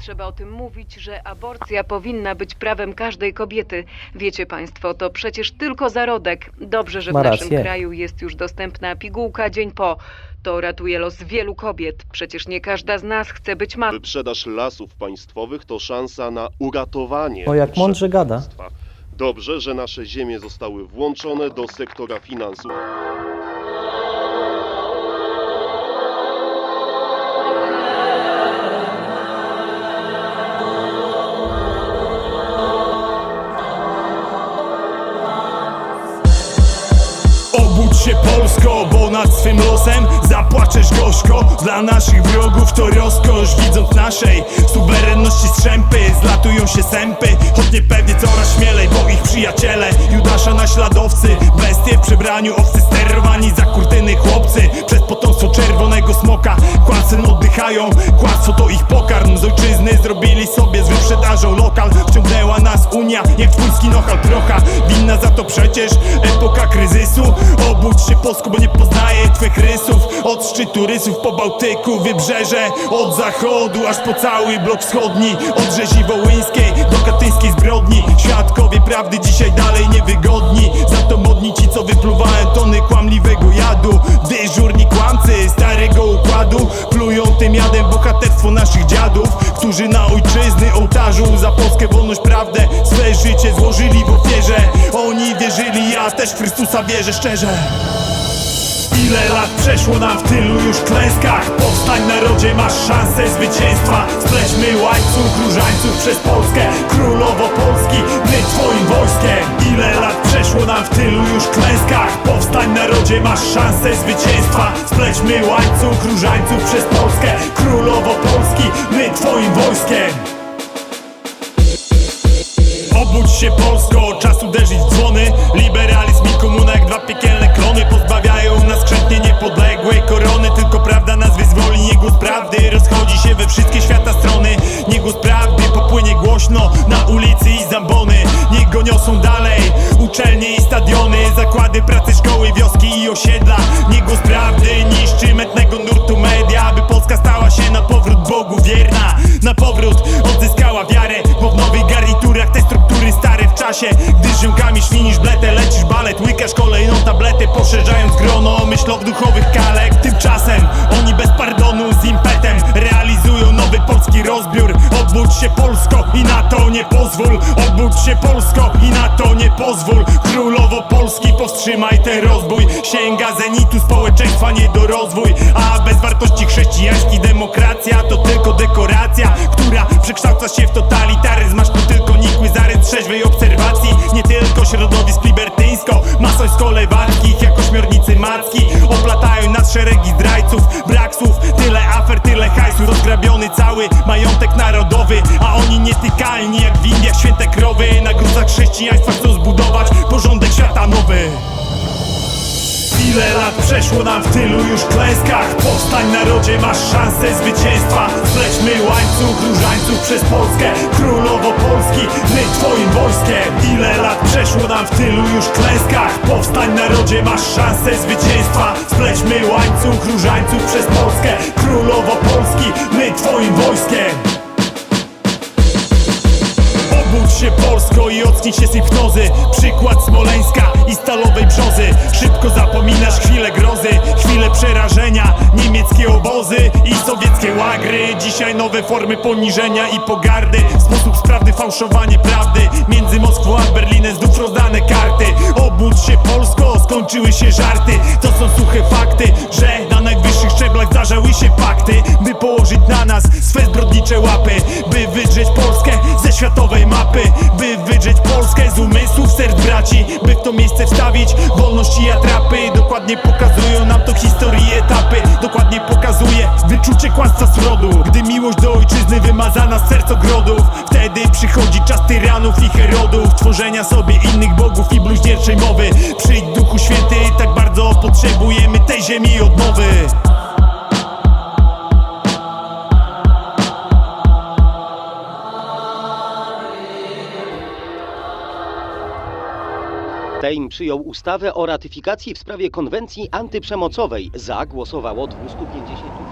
Trzeba o tym mówić, że aborcja powinna być prawem każdej kobiety. Wiecie Państwo, to przecież tylko zarodek. Dobrze, że w Ma naszym rację. kraju jest już dostępna pigułka dzień po. To ratuje los wielu kobiet. Przecież nie każda z nas chce być matką. Wyprzedaż lasów państwowych to szansa na uratowanie. O, jak mądrze gada. państwa. Dobrze, że nasze ziemie zostały włączone do sektora finansów. Się Polsko, bo nad swym losem zapłaczesz gorzko. Dla naszych wrogów to rozkosz, widząc naszej suwerenności strzępy Zlatują się sępy, choć niepewnie coraz śmielej Bo ich przyjaciele, Judasza naśladowcy Bestie w przebraniu, owcy sterowani za kurtyny chłopcy Przez potomstwo czerwonego smoka. Kłamstwem oddychają, kłamstwo to ich pokarm. Z ojczyzny zrobili sobie z wyprzedażą lokal. Wciągnęła nas Unia, jak twójski nochal trocha Winna za to przecież Polsku, bo nie poznaję twych rysów. Od szczytu rysów po Bałtyku, wybrzeże. Od zachodu aż po cały blok wschodni. Od rzezi wołyńskiej do katyńskiej zbrodni. Świadkowie prawdy dzisiaj dalej niewygodni. Za to modni ci, co wypluwają tony kłamliwego jadu. Dyżurni kłamcy starego układu. Plują tym jadem bohaterstwo naszych dziadów Którzy na ojczyzny ołtarzu Za Polskę wolność, prawdę Swe życie złożyli w ofierze. Oni wierzyli, ja też w Chrystusa wierzę szczerze Ile lat przeszło nam w tylu już klęskach? Powstań narodzie, masz szansę zwycięstwa. Splećmy łańcuch różańców przez Polskę. Królowo Polski, my twoim wojskiem. Ile lat przeszło nam w tylu już klęskach? Powstań narodzie, masz szansę zwycięstwa. Splećmy łańcuch różańców przez Polskę. Królowo Polski, my twoim wojskiem. Obudź się Polsko, głos prawdy popłynie głośno Na ulicy i zambony. Niech go niosą dalej Uczelnie i stadiony. Zakłady pracy, szkoły, wioski i osiedla. Nie głos prawdy niszczy metnego nurtu media Aby Polska stała się na powrót Bogu wierna. Na powrót odzyskała wiarę Bo w nowych garniturach te struktury stare. W czasie Gdy z ziomkami świnisz bletę, lecisz balet Łykasz kolejną tabletę, poszerzając grono myślow duchowych kalek i na to nie pozwól Obudź się Polsko. I na to nie pozwól Królowo Polski powstrzymaj ten rozbój. Sięga zenitu społeczeństwa nie do rozwój. A bez wartości chrześcijańskich demokracja To tylko dekoracja, która przekształca się w totalitaryzm libertyńsko Masońsko-lewackich jak ośmiornicy macki. Oplatają nas szeregi zdrajców Brak słów, tyle afer, tyle hajsu Rozgrabiony cały majątek narodowy. A oni nietykalni jak w Indiach święte krowy. Na gruzach chrześcijaństwa Ile lat przeszło nam w tylu już klęskach. Powstań narodzie, masz szansę zwycięstwa. Splećmy łańcuch różańców przez Polskę. Królowo Polski, my twoim wojskiem. Ile lat przeszło nam w tylu już klęskach. Powstań narodzie, masz szansę zwycięstwa. Splećmy łańcuch różańców przez Polskę. Królowo Polski, my twoim wojskiem się Polsko i ocknij się z hipnozy. Przykład Smoleńska i Stalowej Brzozy. Szybko zapominasz chwilę grozy Chwilę przerażenia. Niemieckie obozy i sowieckie łagry. Dzisiaj nowe formy poniżenia i pogardy. Sposób sprawny fałszowanie prawdy. Między Moskwą a Berlinem znów rozdane karty. Obudź się Polsko, skończyły się żarty. To są suche fakty, że na najwyższych szczeblach zdarzały się pakty. By położyć na nas swe zbrodnicze łapy. By wydrzeć Polskę światowej mapy By wydrzeć Polskę z umysłów serc braci By w to miejsce wstawić wolność i atrapy. Dokładnie pokazują nam to historii etapy. Dokładnie pokazuje wyczucie kłamstwa zrodu Gdy miłość do ojczyzny wymazana z serc ogrodów. Wtedy przychodzi czas tyranów i herodów Tworzenia sobie innych bogów i bluźnierczej mowy. Przyjdź Duchu Święty, tak bardzo potrzebujemy tej ziemi odnowy Sejm przyjął ustawę o ratyfikacji w sprawie konwencji antyprzemocowej. Za głosowało 250